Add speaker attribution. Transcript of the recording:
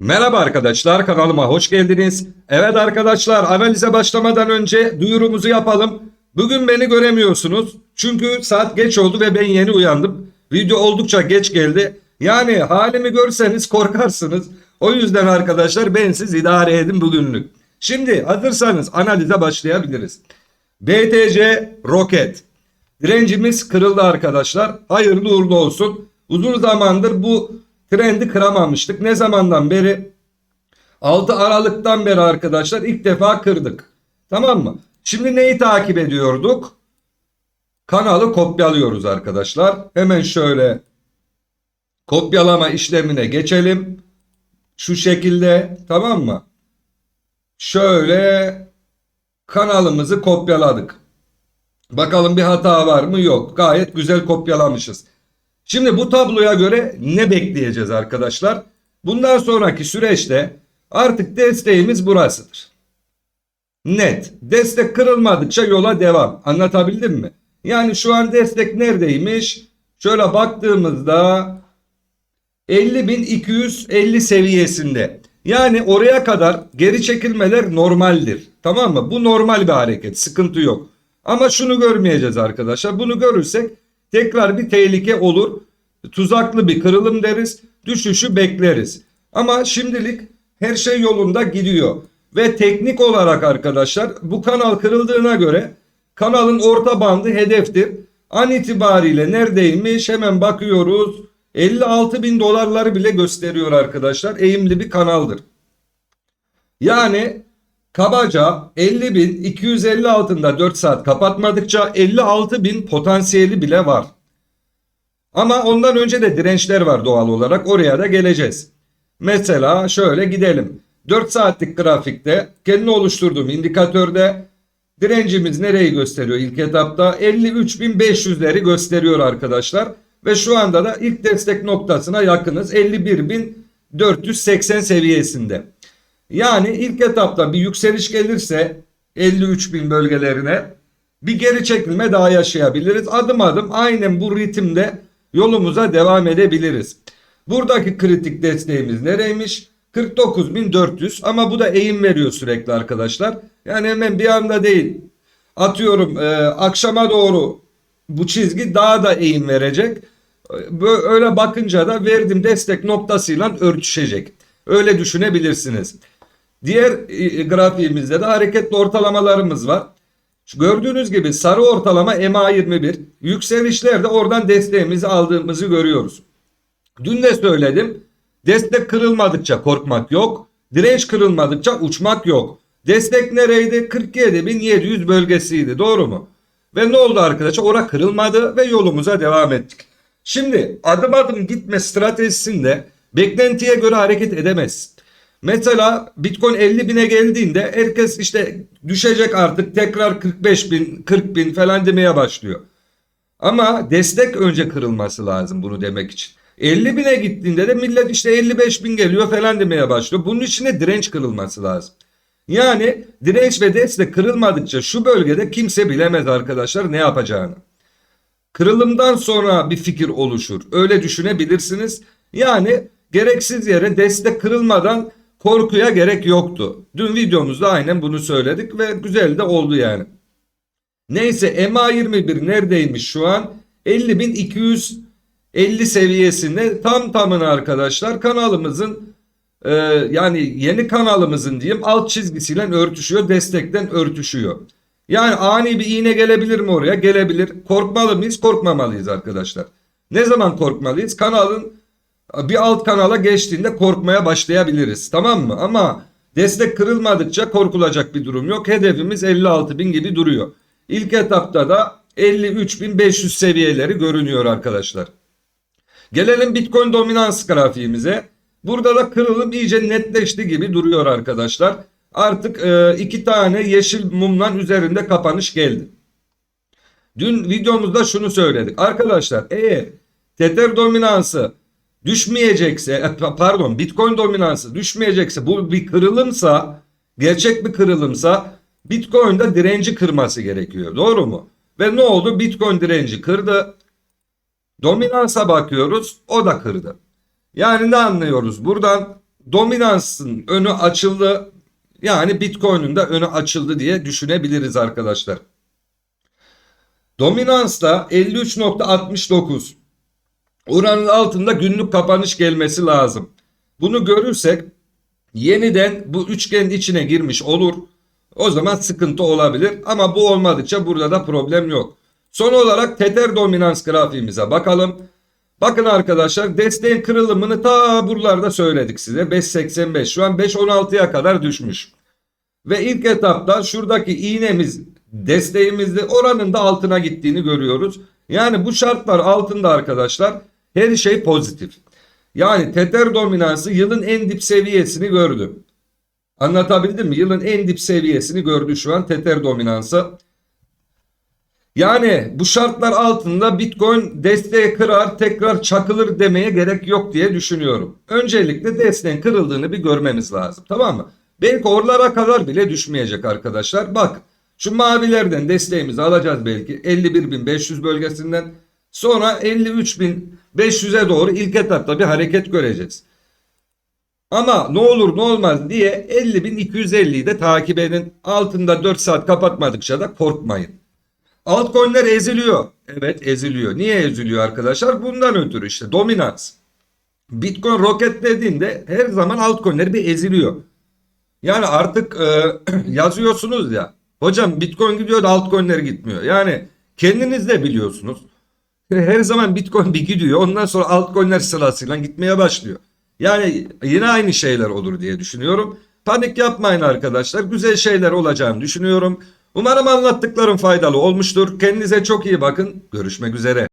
Speaker 1: Merhaba arkadaşlar kanalıma hoş geldiniz. Evet arkadaşlar analize başlamadan önce duyurumuzu yapalım. Bugün beni göremiyorsunuz. Çünkü saat geç oldu ve ben yeni uyandım. Video oldukça geç geldi. Yani halimi görseniz korkarsınız. O yüzden arkadaşlar ben siz idare edin bugünlük. Şimdi hazırsanız analize başlayabiliriz. BTC Roket. Direncimiz kırıldı arkadaşlar. Hayırlı uğurlu olsun. Uzun zamandır bu trendi kıramamıştık. Ne zamandan beri? 6 Aralık'tan beri arkadaşlar ilk defa kırdık. Tamam mı? Şimdi neyi takip ediyorduk? Kanalı kopyalıyoruz arkadaşlar. Hemen şöyle kopyalama işlemine geçelim. Şu şekilde tamam mı? Şöyle kanalımızı kopyaladık. Bakalım bir hata var mı? Yok. Gayet güzel kopyalamışız. Şimdi bu tabloya göre ne bekleyeceğiz arkadaşlar? Bundan sonraki süreçte artık desteğimiz burasıdır. Net. Destek kırılmadıkça yola devam. Anlatabildim mi? Yani şu an destek neredeymiş? Şöyle baktığımızda 50.250 seviyesinde. Yani oraya kadar geri çekilmeler normaldir. Tamam mı? Bu normal bir hareket. Sıkıntı yok. Ama şunu görmeyeceğiz arkadaşlar. Bunu görürsek tekrar bir tehlike olur. Tuzaklı bir kırılım deriz. Düşüşü bekleriz. Ama şimdilik her şey yolunda gidiyor. Ve teknik olarak arkadaşlar bu kanal kırıldığına göre kanalın orta bandı hedeftir. An itibariyle neredeymiş hemen bakıyoruz. 56 bin dolarları bile gösteriyor arkadaşlar. Eğimli bir kanaldır. Yani kabaca 50 bin 250 altında 4 saat kapatmadıkça 56 bin potansiyeli bile var. Ama ondan önce de dirençler var doğal olarak oraya da geleceğiz. Mesela şöyle gidelim. 4 saatlik grafikte kendi oluşturduğum indikatörde direncimiz nereyi gösteriyor ilk etapta? 53.500'leri gösteriyor arkadaşlar. Ve şu anda da ilk destek noktasına yakınız 51.480 seviyesinde. Yani ilk etapta bir yükseliş gelirse 53.000 bölgelerine bir geri çekilme daha yaşayabiliriz. Adım adım aynen bu ritimde yolumuza devam edebiliriz. Buradaki kritik desteğimiz nereymiş? 49.400 ama bu da eğim veriyor sürekli arkadaşlar. Yani hemen bir anda değil. Atıyorum e, akşama doğru bu çizgi daha da eğim verecek. Böyle bakınca da verdiğim destek noktasıyla örtüşecek. Öyle düşünebilirsiniz. Diğer e, grafiğimizde de hareketli ortalamalarımız var. Gördüğünüz gibi sarı ortalama MA21. Yükselişlerde oradan desteğimizi aldığımızı görüyoruz. Dün de söyledim. Destek kırılmadıkça korkmak yok. Direnç kırılmadıkça uçmak yok. Destek nereydi? 47.700 bölgesiydi. Doğru mu? Ve ne oldu arkadaşlar? Ora kırılmadı ve yolumuza devam ettik. Şimdi adım adım gitme stratejisinde beklentiye göre hareket edemez. Mesela Bitcoin 50 bine geldiğinde herkes işte düşecek artık tekrar 45 bin 40 bin falan demeye başlıyor. Ama destek önce kırılması lazım bunu demek için. 50 bine gittiğinde de millet işte 55 bin geliyor falan demeye başlıyor. Bunun için de direnç kırılması lazım. Yani direnç ve destek kırılmadıkça şu bölgede kimse bilemez arkadaşlar ne yapacağını. Kırılımdan sonra bir fikir oluşur. Öyle düşünebilirsiniz. Yani gereksiz yere destek kırılmadan korkuya gerek yoktu. Dün videomuzda aynen bunu söyledik ve güzel de oldu yani. Neyse MA21 neredeymiş şu an? 50.250 seviyesinde tam tamına arkadaşlar kanalımızın e, yani yeni kanalımızın diyeyim alt çizgisiyle örtüşüyor destekten örtüşüyor. Yani ani bir iğne gelebilir mi oraya? Gelebilir. Korkmalı mıyız? Korkmamalıyız arkadaşlar. Ne zaman korkmalıyız? Kanalın bir alt kanala geçtiğinde korkmaya başlayabiliriz. Tamam mı? Ama destek kırılmadıkça korkulacak bir durum yok. Hedefimiz 56 bin gibi duruyor. İlk etapta da 53.500 seviyeleri görünüyor arkadaşlar. Gelelim Bitcoin dominans grafiğimize. Burada da kırılım iyice netleşti gibi duruyor arkadaşlar. Artık e, iki tane yeşil mumlan üzerinde kapanış geldi. Dün videomuzda şunu söyledik. Arkadaşlar eğer Tether dominansı düşmeyecekse pardon Bitcoin dominansı düşmeyecekse bu bir kırılımsa gerçek bir kırılımsa Bitcoin'de direnci kırması gerekiyor. Doğru mu? Ve ne oldu? Bitcoin direnci kırdı. Dominansa bakıyoruz. O da kırdı. Yani ne anlıyoruz? Buradan dominansın önü açıldı. Yani Bitcoin'in de önü açıldı diye düşünebiliriz arkadaşlar. Dominans da 53.69. Oranın altında günlük kapanış gelmesi lazım. Bunu görürsek yeniden bu üçgenin içine girmiş olur. O zaman sıkıntı olabilir ama bu olmadıkça burada da problem yok. Son olarak Tether dominans grafiğimize bakalım. Bakın arkadaşlar desteğin kırılımını ta buralarda söyledik size. 5.85 şu an 5.16'ya kadar düşmüş. Ve ilk etapta şuradaki iğnemiz desteğimizde oranın da altına gittiğini görüyoruz. Yani bu şartlar altında arkadaşlar her şey pozitif. Yani Tether dominansı yılın en dip seviyesini gördü. Anlatabildim mi? Yılın en dip seviyesini gördü şu an Tether dominansı. Yani bu şartlar altında Bitcoin desteği kırar tekrar çakılır demeye gerek yok diye düşünüyorum. Öncelikle desteğin kırıldığını bir görmemiz lazım tamam mı? Belki oralara kadar bile düşmeyecek arkadaşlar. Bak şu mavilerden desteğimizi alacağız belki 51.500 bölgesinden sonra 53.500'e doğru ilk etapta bir hareket göreceğiz. Ama ne olur ne olmaz diye 50.250'yi de takip edin. Altında 4 saat kapatmadıkça da korkmayın. Altcoin'ler eziliyor. Evet eziliyor. Niye eziliyor arkadaşlar? Bundan ötürü işte dominans. Bitcoin roketlediğinde her zaman altcoin'ler bir eziliyor. Yani artık e, yazıyorsunuz ya. Hocam Bitcoin gidiyor da altcoin'ler gitmiyor. Yani kendiniz de biliyorsunuz. Her zaman Bitcoin bir gidiyor. Ondan sonra altcoin'ler sırasıyla gitmeye başlıyor. Yani yine aynı şeyler olur diye düşünüyorum. Panik yapmayın arkadaşlar. Güzel şeyler olacağını düşünüyorum. Umarım anlattıklarım faydalı olmuştur. Kendinize çok iyi bakın. Görüşmek üzere.